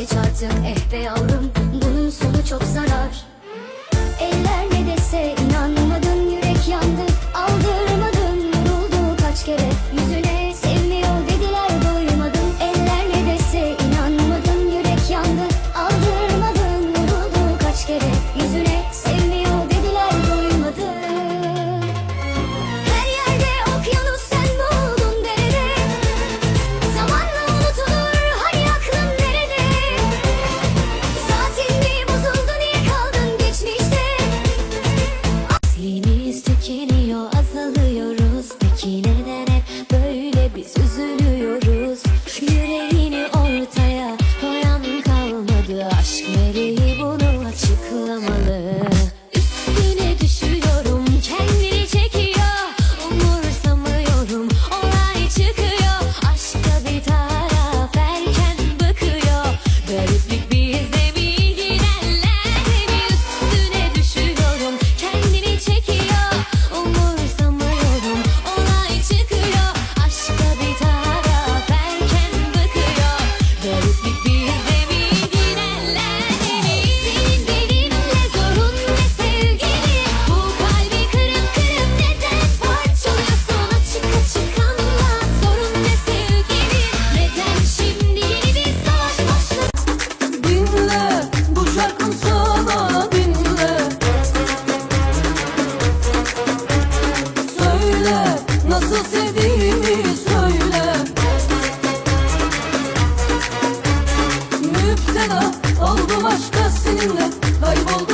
Vazgeç artık eh be yavrum. Bunun sonu çok zarar. Oldum aşka seninle kayboldum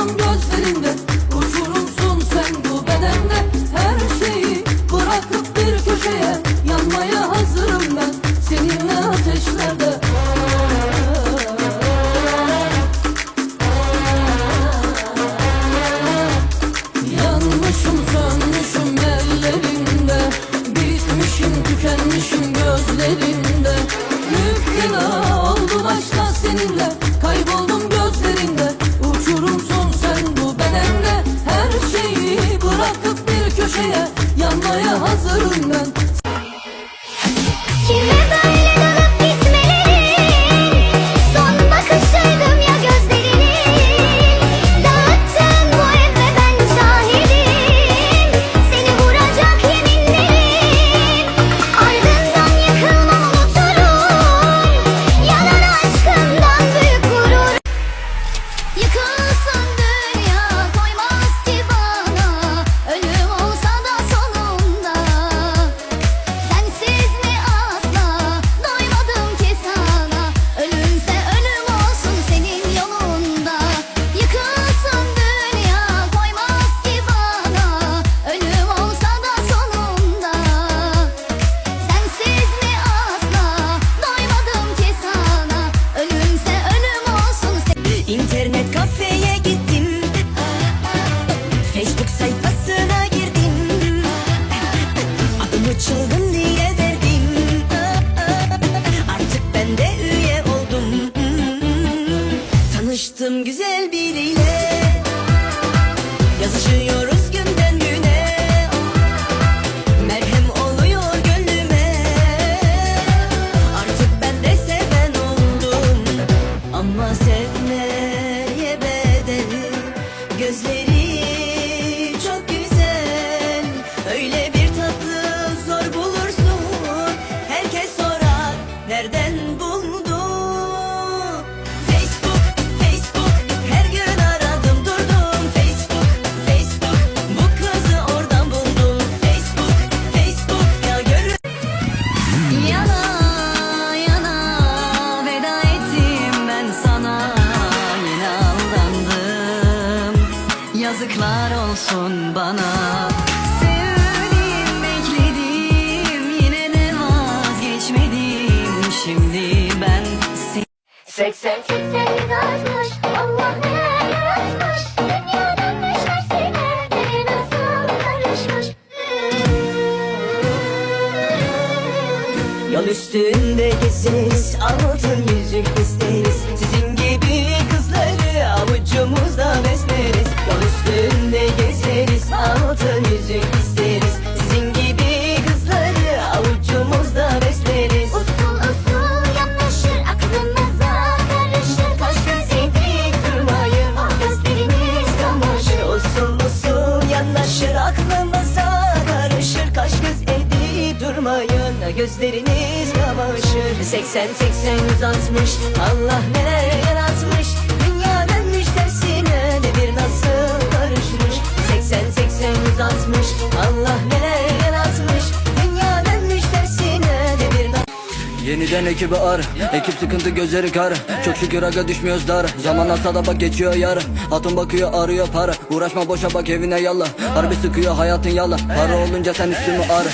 Seksek Seksek açmış Allah ne yaratmış. Dünyanın neşesine Biri nasıl karışmış. Yol üstünde geziz altın Gözleriniz kamaşır 80 80 160 Allah neler yaratmış. Dünya dönmüş tersine. Devir nasıl karışmış 80 80 160 Allah neler Yeniden ekibi ar. Ekip sıkıntı gözleri kar. Çok şükür aga düşmüyoruz dar. Zaman atsa da bak geçiyor yar. Hatun bakıyor arıyor para. Uğraşma boşa bak evine yalla. Harbi sıkıyor hayatın yalla. Para olunca sen üstümü ar.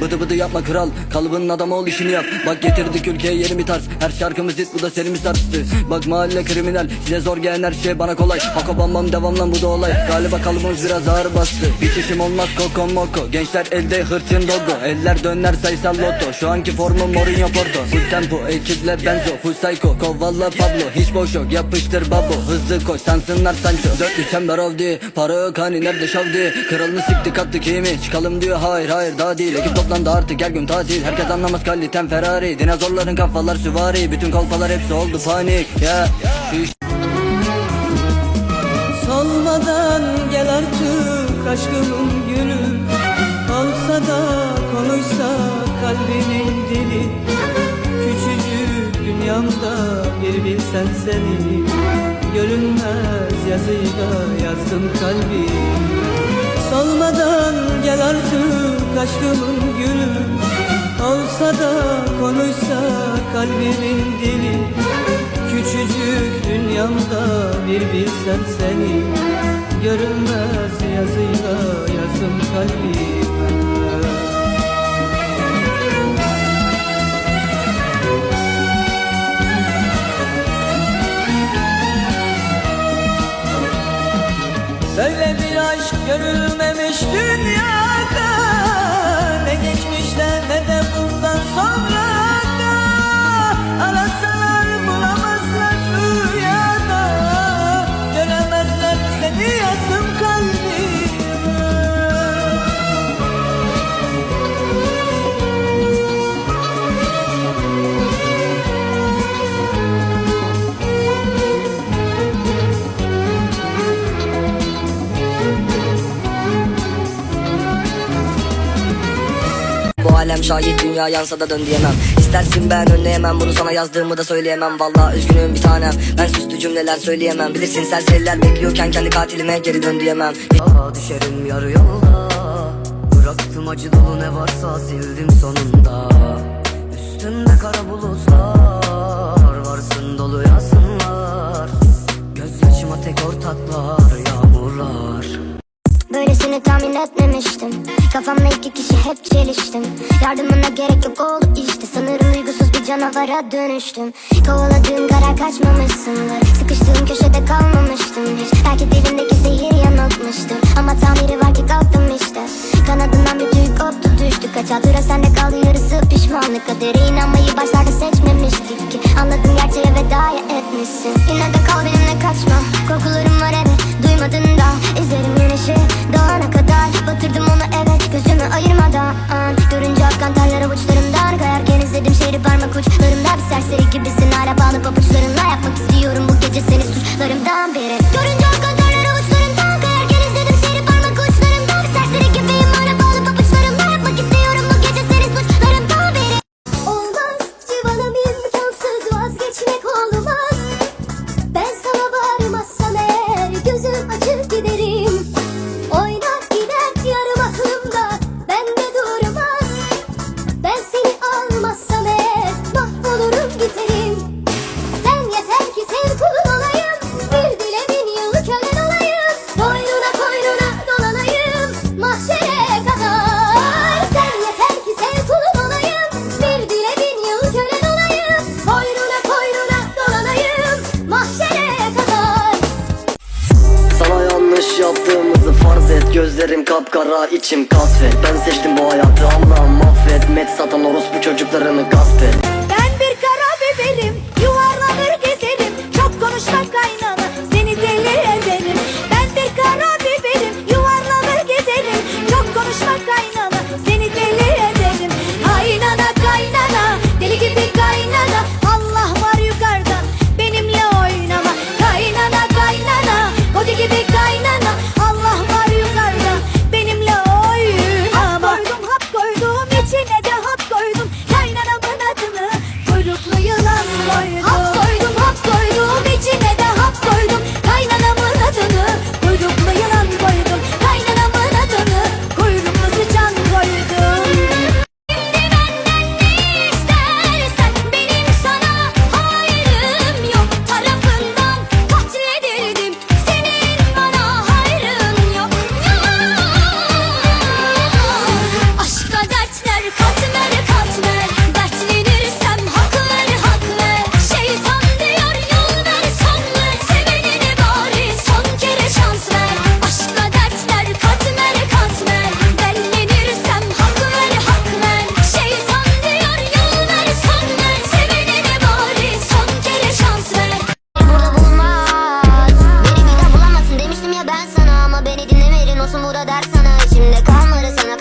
Bıdı bıdı yapma kral. Kalıbının adamı ol işini yap. Bak getirdik ülkeye yeni bir tarz. Her şarkımız hit bu da serimiz tartıştı Bak mahalle kriminal. Size zor gelen her şey bana kolay. Hako bam bam devam lan bu da olay. Galiba kalıbımız biraz ağır bastı. Hiç işim olmaz koko moko. Gençler elde hırçın logo Eller döner sayısal loto. Şu anki formum Mourinho Porto Full tempo ekipler benzo Full psycho. Kovala Pablo Hiç boş yok yapıştır babo Hızlı koş sansınlar Sancho. Dört çember avdi Para yok hani nerede şavdi Kralını siktik attık iyi mi Çıkalım diyor hayır hayır daha değil. Ekip toplandı artık her gün tatil. Herkes anlamaz kalitem Ferrari. Dinozorların kafalar süvari. Bütün kolpalar hepsi oldu panik. İş Solmadan gel artık aşkımın gülü Olsa da konuşsa kalbimin dili dünyamda bir bilsen seni. Görünmez yazıyla yazdım kalbim Solmadan gel artık aşkımın gülü. Olsa da konuşsa kalbimin dili. Küçücük dünyamda bir bilsen seni. Görünmez yazıyla yazım kalbime görülmemiş dünyada Şahit dünya yansa da dön diyemem. İstersin ben önleyemem bunu sana yazdığımı da söyleyemem. Valla üzgünüm bir tanem. Ben süslü cümleler söyleyemem. Bilirsin serseriler bekliyorken kendi katilime geri dön diyemem. Aa, Düşerim yarı yolda. Bıraktım acı dolu ne varsa sildim sonunda. Üstümde kara bulutlar Varsın dolu yazsınlar Gözyaşıma tek ortaklar yağmurlar Böylesini tahmin etmemiştim. Kafamla iki kişi hep çeliştim. Yardımına gerek yok oldu işte. Sanırım duygusuz bir canavara dönüştüm. Kovaladığım karar kaçmamışsındır. Sıkıştığım köşede kalmamıştım hiç. Belki dilimdeki zehir yanıltmıştır. Ama tamiri var ki kalktım işte. Kanadından bir tüy koptu düştü. Kaç hatıra sende kaldı yarısı pişmanlık. Kadere inanmayı başlarda Gözlerim kapkara içim kasvet Ben seçtim bu hayatı. Allah'ım affet Met satan orospu çocuklarını gasp et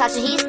Takashi, he's